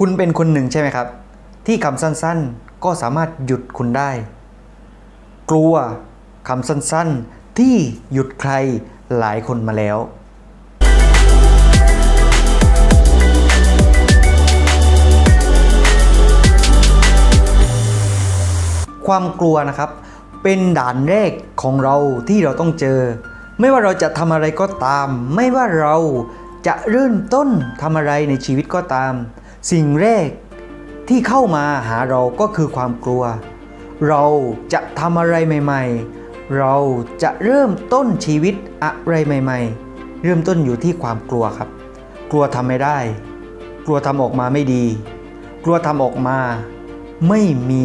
คุณเป็นคนหนึ่งใช่ไหมครับ ที่คำสั้นๆก็สามารถหยุดคุณได้ กลัวคำสั้นๆที่หยุดใครหลายคนมาแล้ว ความกลัวนะครับ เป็นด่านแรกของเราที่เราต้องเจอ ไม่ว่าเราจะทำอะไรก็ตาม ไม่ว่าเราจะเริ่มต้นทำอะไรในชีวิตก็ตาม สิ่งแรกที่เข้ามาหาเราก็คือความกลัว เราจะทำอะไรใหม่ ๆ เราจะเริ่มต้นชีวิตอะไรใหม่ ๆ เริ่มต้นอยู่ที่ความกลัวครับ กลัวทำไม่ได้ กลัวทำออกมาไม่ดี กลัวทำออกมา ไม่มี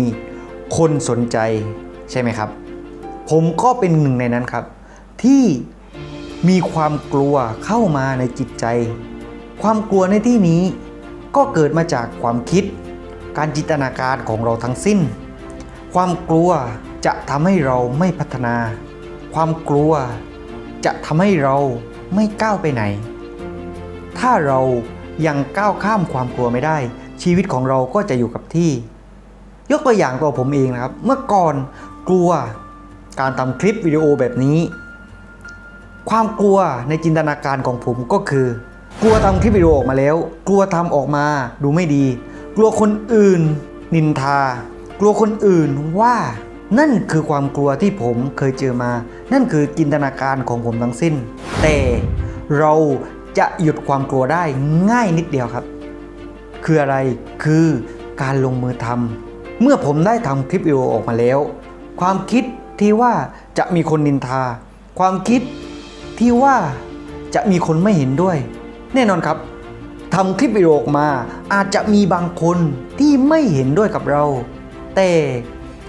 คนสนใจใช่ไหมครับ ผมก็เป็นหนึ่งในนั้นครับ ที่มีความกลัวเข้ามาในจิตใจ ความกลัวในที่นี้ ก็เกิดมาจากความคิด การจินตนาการของเราทั้งสิ้น ความกลัวจะทำให้เราไม่พัฒนา ความกลัวจะทำให้เราไม่ก้าวไปไหน ถ้าเรายังก้าวข้ามความกลัวไม่ได้ ชีวิตของเราก็จะอยู่กับที่ ยกตัวอย่างตัวผมเองนะครับ เมื่อก่อนกลัวการทำคลิปวิดีโอแบบนี้ ความกลัวในจินตนาการของผมก็คือ กลัวทำคลิปวิดีโอออกมาแล้ว กลัวทำออกมาดูไม่ดี กลัวคนอื่น นินทา กลัวคนอื่นว่า นั่นคือความกลัวที่ผมเคยเจอมา นั่นคือจินตนาการของผมทั้งสิ้น แต่เราจะหยุดความกลัวได้ง่ายนิดเดียวครับ คืออะไรคือการลงมือทำเมื่อผมได้ทำคลิปวิดีโอออกมาแล้ว ความคิดที่ว่าจะมีคนนินทา ความคิดที่ว่าจะมีคนไม่เห็นด้วย แน่นอนครับทำคลิปวิดีโอออกมาอาจจะมีบางคนที่ไม่เห็นด้วยกับเรา แต่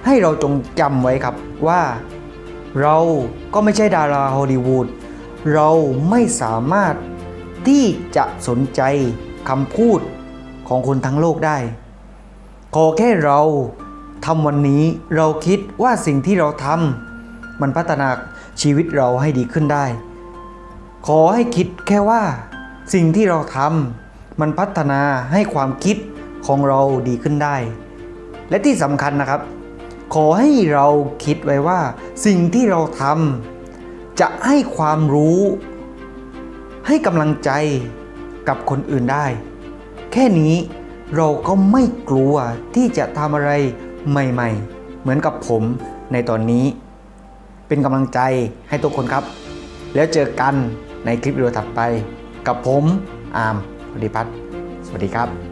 ให้เราจงจำไว้ครับว่า เราก็ไม่ใช่ดาราฮอลลีวูดเราไม่สามารถที่จะสนใจคำพูดของคนทั้งโลกได้ ขอแค่เราทำวันนี้เราคิดว่าสิ่งที่เราทำมันพัฒนาชีวิตเราให้ดีขึ้นได้ ขอให้คิดแค่ว่า สิ่งที่เราทำมันพัฒนาให้ความคิดของเราดีขึ้นได้ และที่สำคัญนะครับ ขอให้เราคิดไว้ว่า สิ่งที่เราทำจะให้ความรู้ ให้กำลังใจกับคนอื่นได้ แค่นี้เราก็ไม่กลัวที่จะทำอะไรใหม่ ๆ เหมือนกับผมในตอนนี้ เป็นกำลังใจให้ทุกคนครับ แล้วเจอกันในคลิปวิดีโอถัดไป กับผมอาร์มปฏิพัฒน์สวัสดีครับ